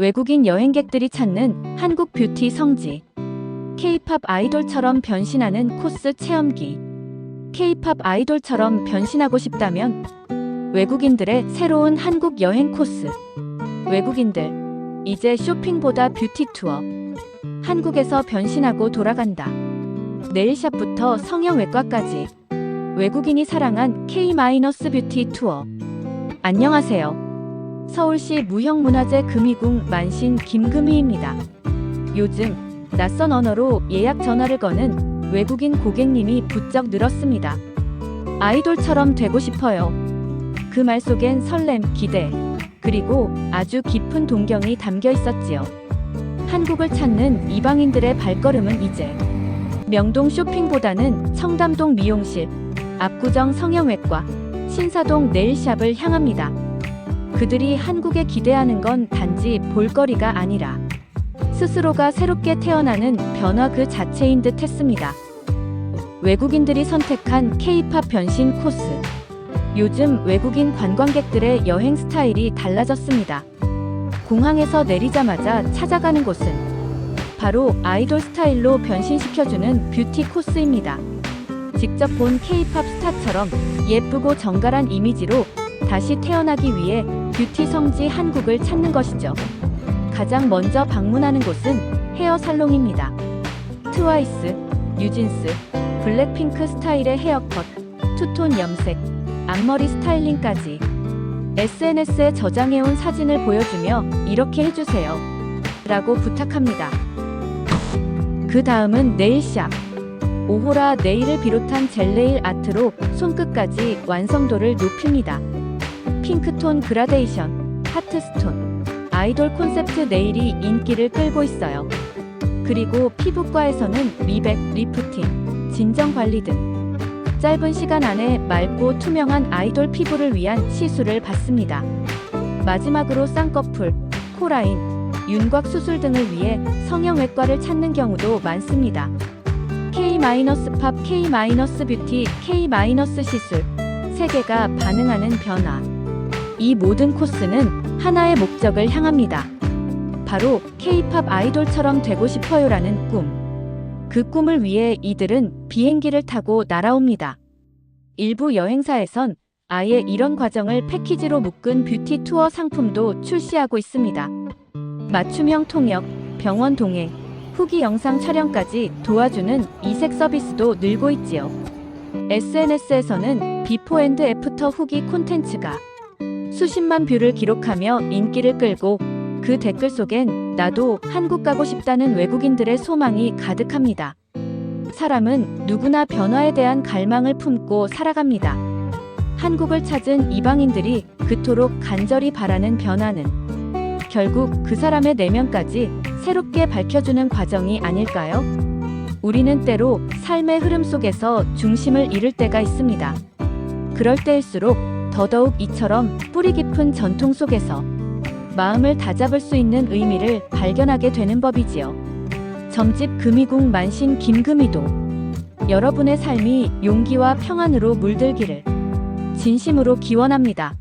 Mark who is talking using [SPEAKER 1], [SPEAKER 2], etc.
[SPEAKER 1] 외국인 여행객들이 찾는 한국 뷰티 성지. K-팝 아이돌처럼 변신하는 코스 체험기. K-팝 아이돌처럼 변신하고 싶다면 외국인들의 새로운 한국 여행 코스. 외국인들, 이제 쇼핑보다 뷰티 투어. 한국에서 변신하고 돌아간다. 네일샵부터 성형외과까지. 외국인이 사랑한 K-뷰티 투어. 안녕하세요. 서울시 무형문화재 금이궁 만신 김금희입니다. 요즘 낯선 언어로 예약 전화를 거는 외국인 고객님이 부쩍 늘었습니다. 아이돌처럼 되고 싶어요. 그 말 속엔 설렘, 기대, 그리고 아주 깊은 동경이 담겨 있었지요. 한국을 찾는 이방인들의 발걸음은 이제 명동 쇼핑보다는 청담동 미용실, 압구정 성형외과, 신사동 네일샵을 향합니다. 그들이 한국에 기대하는 건 단지 볼거리가 아니라 스스로가 새롭게 태어나는 변화 그 자체인 듯 했습니다. 외국인들이 선택한 K-팝 변신 코스. 요즘 외국인 관광객들의 여행 스타일이 달라졌습니다. 공항에서 내리자마자 찾아가는 곳은 바로 아이돌 스타일로 변신시켜주는 뷰티 코스입니다. 직접 본 K-팝 스타처럼 예쁘고 정갈한 이미지로 다시 태어나기 위해 뷰티 성지 한국을 찾는 것이죠. 가장 먼저 방문하는 곳은 헤어 살롱입니다. 트와이스, 뉴진스, 블랙핑크 스타일의 헤어컷, 투톤 염색, 앞머리 스타일링까지 SNS에 저장해온 사진을 보여주며 이렇게 해주세요. 라고 부탁합니다. 그 다음은 네일샵. 오호라 네일을 비롯한 젤 네일 아트로 손끝까지 완성도를 높입니다. 핑크톤 그라데이션, 하트스톤, 아이돌 콘셉트 네일이 인기를 끌고 있어요. 그리고 피부과에서는 미백, 리프팅, 진정 관리 등 짧은 시간 안에 맑고 투명한 아이돌 피부를 위한 시술을 받습니다. 마지막으로 쌍꺼풀, 코라인, 윤곽 수술 등을 위해 성형외과를 찾는 경우도 많습니다. K-팝, K-뷰티, K-시술, 세계가 반응하는 변화. 이 모든 코스는 하나의 목적을 향합니다. 바로 K-팝 아이돌처럼 되고 싶어요라는 꿈. 그 꿈을 위해 이들은 비행기를 타고 날아옵니다. 일부 여행사에선 아예 이런 과정을 패키지로 묶은 뷰티 투어 상품도 출시하고 있습니다. 맞춤형 통역, 병원 동행, 후기 영상 촬영까지 도와주는 이색 서비스도 늘고 있지요. SNS에서는 비포 앤드 애프터 후기 콘텐츠가 수십만 뷰를 기록하며 인기를 끌고 그 댓글 속엔 나도 한국 가고 싶다는 외국인들의 소망이 가득합니다. 사람은 누구나 변화에 대한 갈망을 품고 살아갑니다. 한국을 찾은 이방인들이 그토록 간절히 바라는 변화는 결국 그 사람의 내면까지 새롭게 밝혀주는 과정이 아닐까요? 우리는 때로 삶의 흐름 속에서 중심을 잃을 때가 있습니다. 그럴 때일수록 더더욱 이처럼 뿌리 깊은 전통 속에서 마음을 다잡을 수 있는 의미를 발견하게 되는 법이지요. 점집 금이궁 만신 김금이도 여러분의 삶이 용기와 평안으로 물들기를 진심으로 기원합니다.